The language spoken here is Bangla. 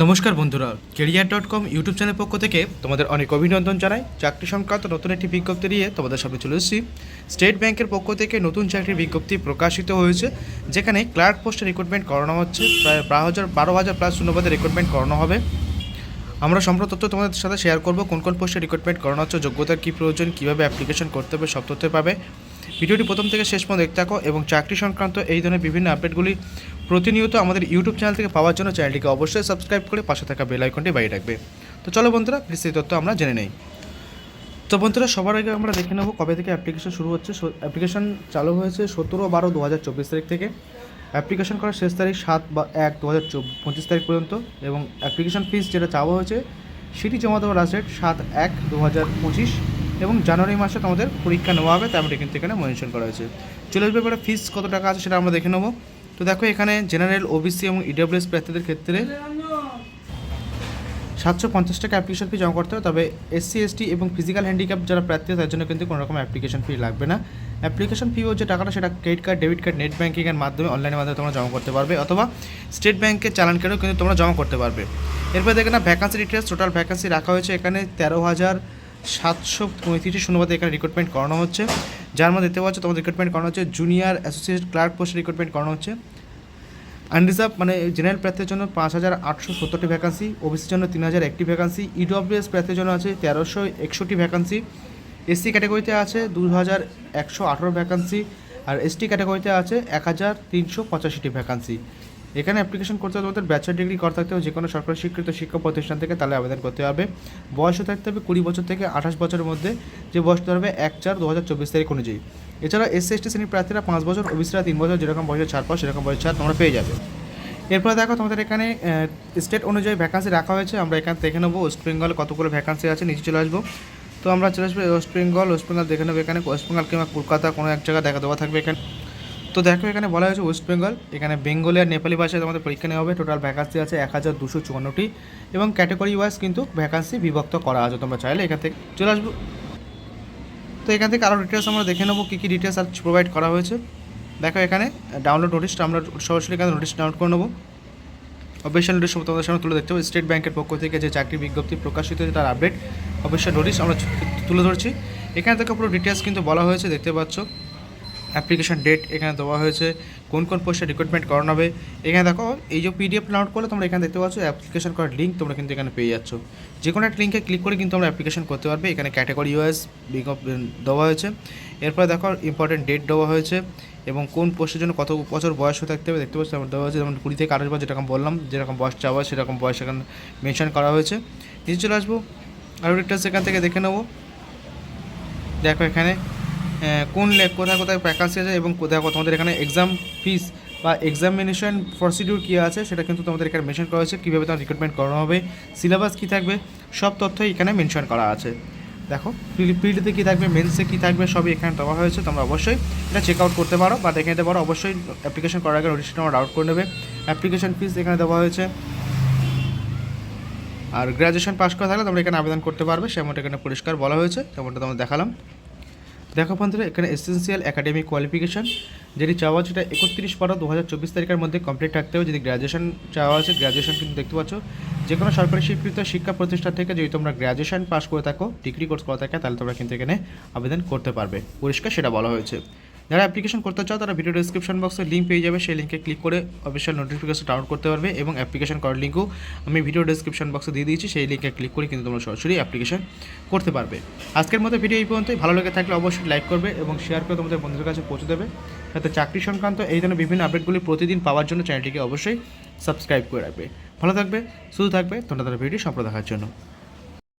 নমস্কার বন্ধুরা, career dot com YouTube channel পক্ষ থেকে তোমাদের অনেক অভিনন্দন জানাই। চাকরি সংক্রান্ত নতুন একটি বিজ্ঞপ্তি নিয়ে তোমাদের সামনে চলে এসেছি। স্টেট ব্যাংকের পক্ষ থেকে নতুন চাকরির বিজ্ঞপ্তি প্রকাশিত হয়েছে, যেখানে ক্লার্ক পোস্টে রিক্রুটমেন্ট করানো হচ্ছে, প্রায় বারো হাজার বারো হাজার প্লাস শূন্যপদে রিক্রুটমেন্ট করানো হবে। আমরা সম্পূর্ণ তথ্য তোমাদের সাথে শেয়ার করব, কোন কোন পোস্টে রিক্রুটমেন্ট করানো হচ্ছে, যোগ্যতার কী প্রয়োজন, কীভাবে অ্যাপ্লিকেশন করতে হবে, সব তথ্য পাবে। ভিডিওটি প্রথম থেকে শেষ পর্যন্ত দেখতে থাকো এবং চাকরি সংক্রান্ত এই ধরনের বিভিন্ন আপডেটগুলি প্রতিনিয়ত আমাদের ইউটিউব চ্যানেল থেকে পাওয়ার জন্য চ্যানেলটিকে অবশ্যই সাবস্ক্রাইব করে পাশে থাকা বেল আইকনটি বাইরে রাখবে। তো চলো বন্ধুরা, বিস্তারিত তথ্য আমরা জেনে নেই। তো বন্ধুরা, সবার আগে আমরা দেখে নেব কবে থেকে অ্যাপ্লিকেশন শুরু হচ্ছে। অ্যাপ্লিকেশন চালু হয়েছে সতেরো বারো দু হাজার চব্বিশ তারিখ থেকে। অ্যাপ্লিকেশন করার শেষ তারিখ সাত বা এক দু হাজার পঁচিশ তারিখ পর্যন্ত এবং অ্যাপ্লিকেশন ফিস যেটা চাওয়া হয়েছে সেটি জমা দেওয়ার লাস্ট ডেট সাত এক দু হাজার পঁচিশ এবং জানুয়ারি মাসে তোমাদের পরীক্ষা নেওয়া হবে তেমনটি কিন্তু এখানে মেনশন করা হয়েছে। চলে আসবে এবারে ফিস কত টাকা আছে সেটা আমরা দেখে নেব। তো দেখো এখানে জেনারেল ওবিসি এবং ইডাব্লিউএস প্রার্থীদের ক্ষেত্রে সাতশো পঞ্চাশ টাকা অ্যাপ্লিকেশন ফি জমা করতে হবে, তবে এসসি এসটি এবং ফিজিক্যাল হ্যান্ডিক্যাপ যারা প্রার্থী তার জন্য কিন্তু কোনো রকম অ্যাপ্লিকেশন ফি লাগবে না। অ্যাপ্লিকেশন ফি ও যে টাকাটা, সেটা credit card debit card net ব্যাঙ্কিংয়ের মাধ্যমে অনলাইনের মাধ্যমে তোমরা জমা করতে পারবে, অথবা স্টেট ব্যাঙ্কের চালান কেটেও কিন্তু তোমরা জমা করতে পারবে। এরপর দেখে না ভ্যাকান্সি ডিটেলস টোটাল ভ্যাকান্সি রাখা হয়েছে এখানে তেরো হাজার সাতশো পঁয়ত্রিশটি শূন্যপদে এখানে রিক্রুটমেন্ট করানো হচ্ছে। যার মধ্যে দেখতে পাচ্ছ, তোমাদের রিক্রুটমেন্ট করানো হচ্ছে জুনিয়র অ্যাসোসিয়েট ক্লার্ক পোস্টে রিক্রুটমেন্ট করানো হচ্ছে। আনরিজার্ভ মানে জেনারেল প্রার্থীর জন্য পাঁচ হাজার আটশো সত্তরটি ভ্যাকান্সি ওবিসির জন্য তিন হাজার একটি ভ্যাকান্সি ইডব্লিউএস প্রার্থীর জন্য আছে তেরোশো একষট্টি ভ্যাকান্সি এসসি ক্যাটাগরিতে আছে দু হাজার একশো আঠারো ভ্যাকান্সি আর এসটি ক্যাটাগরিতে আছে এক হাজার তিনশো পঁচাশিটি ভ্যাকান্সি এখানে অ্যাপ্লিকেশন করতে হবে তোমাদের ব্যাচেলার ডিগ্রি করা থাকতে হবে যে কোনো সরকারি স্বীকৃত শিক্ষা প্রতিষ্ঠান থেকে তাহলে আবেদন করতে হবে। বয়সও থাকতে হবে কুড়ি বছর থেকে আঠাশ বছরের মধ্যে, যে বয়স ধরবে এক চার দু হাজার চব্বিশ তারিখ অনুযায়ী। এছাড়া এসসি এসটি শ্রেণির প্রার্থীরা পাঁচ বছর, ওবিসিরা তিন বছর, যেরকম বয়সে ছাড় পাও সেরকম বয়সে ছাড় তোমরা পেয়ে যাবে। এরপরে দেখো তোমাদের এখানে স্টেট অনুযায়ী ভ্যাকান্সি রাখা হয়েছে, আমরা এখানে দেখে নেব ওয়েস্ট বেঙ্গলে কতগুলো ভ্যাকান্সি আছে, নিচে চলে আসব। তো আমরা চলে আসব ওয়েস্ট বেঙ্গল ওয়েস্ট বেঙ্গল দেখে নেব এখানে ওয়েস্ট বেঙ্গল কিংবা কলকাতা কোনো এক জায়গায় দেখা দেওয়া থাকবে এখানে। তো দেখো, এখানে বলা হয়েছে ওয়েস্ট বেঙ্গল এখানে বেঙ্গলি আর নেপালি ভাষায় তোমাদের পরীক্ষা নেওয়া হবে। টোটাল ভ্যাকান্সি আছে এক হাজার দুশো চুয়ান্নটি এবং ক্যাটাগরি ওয়াইজ কিন্তু ভ্যাকান্সি বিভক্ত করা আছে। তোমরা চাইলে এখান থেকে চলে আসব। তো এখান থেকে আরও ডিটেলস আমরা দেখে নেব, কী কী ডিটেলস আর প্রোভাইড করা হয়েছে। দেখো, এখানে ডাউনলোড নোটিশটা আমরা সরাসরি এখানে নোটিশ ডাউনলোড করে নেব। অফিসিয়াল নোটিশ তোমাদের সামনে তুলে দেখতে হবে স্টেট ব্যাংকের পক্ষ থেকে যে চাকরি বিজ্ঞপ্তি প্রকাশিত হয়েছে তার আপডেট অফিসিয়াল নোটিশ আমরা তুলে ধরছি। এখানে থেকে পুরো ডিটেলস কিন্তু বলা হয়েছে, দেখতে পাচ্ছ। অ্যাপ্লিকেশন ডেট এখানে দেওয়া হয়েছে, কোন কোন পোস্টে রিক্রুটমেন্ট করানো হবে। এখানে দেখো, এই যে পিডিএফ ডাউনলোড করলে তোমরা এখানে দেখতে পাচ্ছ অ্যাপ্লিকেশন করার লিঙ্ক তোমরা কিন্তু এখানে পেয়ে যাচ্ছ। যে কোনো একটা লিঙ্কে ক্লিক করে কিন্তু তোমরা অ্যাপ্লিকেশন করতে পারবে। এখানে ক্যাটাগরি ওয়াইজ দেওয়া হয়েছে। এরপরে দেখো ইম্পর্টেন্ট ডেট দেওয়া হয়েছে এবং কোন পোস্টের জন্য কত বছর বয়স হয়ে থাকতে হবে দেখতে পাচ্ছি আমার দেওয়া হয়েছে, যেমন কুড়ি থেকে আঠাশ বছর যেরকম বললাম, যেরকম বয়স চাওয়া সেরকম বয়স এখানে মেনশন করা হয়েছে। নিচে চলে আসব, আরও ডিটেলস এখান থেকে দেখে নেব। দেখো এখানে কোন লে- কোথায় কোথায় ভ্যাকান্সি আছে এবং কোথায় তোমাদের এখানে এক্সাম ফিস বা এক্সামিনেশন প্রসিডিউর কী আছে সেটা কিন্তু তোমাদের এখানে মেনশন করা হয়েছে। কীভাবে তোমার রিক্রুটমেন্ট করানো হবে সিলেবাস কী থাকবে, সব তথ্যই এখানে মেনশন করা আছে। দেখো পিডিতে কী থাকবে মেন্সে কী থাকবে, সবই এখানে দেওয়া হয়েছে, তোমরা অবশ্যই এটা চেক আউট করতে পারো বা দেখে নিতে পারো। অবশ্যই অ্যাপ্লিকেশন করার আগে নোটিশটা আমার ডাউট করে নেবে। অ্যাপ্লিকেশন ফিস এখানে দেওয়া হয়েছে। আর গ্র্যাজুয়েশন পাস করা থাকলে তোমরা এখানে আবেদন করতে পারবে, সেমনটা এখানে পরিষ্কার বলা হয়েছে তেমনটা তোমরা দেখালাম। দেখো বন্ধুরা, এখানে এসেন্সিয়াল একাডেমিক কোয়ালিফিকেশান যেটি চাওয়া আছে সেটা একত্রিশ বারো দু হাজার চব্বিশ তারিখের মধ্যে কমপ্লিট থাকতে হবে। যদি গ্র্যাজুয়েশন চাওয়া আছে গ্র্যাজুয়েশন কিন্তু দেখতে পাচ্ছ যে কোনো সরকারি স্বীকৃত শিক্ষা প্রতিষ্ঠান থেকে যদি তোমরা গ্র্যাজুয়েশন পাস করে থাকো ডিগ্রি কোর্স করে থাকে, তাহলে তোমরা কিন্তু এখানে আবেদন করতে পারবে। পরিষ্কার সেটা বলা হয়েছে। যারা অ্যাপ্লিকেশন করতে চাও, তারা ভিডিও ডিসক্রিপশন বক্সে লিঙ্ক পেয়ে যাবে। সেই লিঙ্কে ক্লিক করে অফিসিয়াল নোটিফিকেশন ডাউনলোড করতে পারবে এবং অ্যাপ্লিকেশন করার লিঙ্কও আমি ভিডিও ডিসক্রিপশন বক্সে দিয়ে দিয়েছি। সেই লিঙ্কে ক্লিক করে কিন্তু তোমরা সরাসরি অ্যাপ্লিকেশন করতে পারবে। আজকের মতো ভিডিও এই পর্যন্তই। ভালো লেগে থাকলে অবশ্যই লাইক করবে এবং শেয়ার করে তোমাদের বন্ধুদের কাছে পৌঁছে দেবে। যাতে চাকরি সংক্রান্ত এই ধরনের বিভিন্ন আপডেটগুলি প্রতিদিন পাওয়ার জন্য চ্যানেলটিকে অবশ্যই সাবস্ক্রাইব করে রাখবে। ভালো থাকবে শুধু থাকবে। তোমরা তাদের ভিডিও সম্পর্ক দেখার জন্য।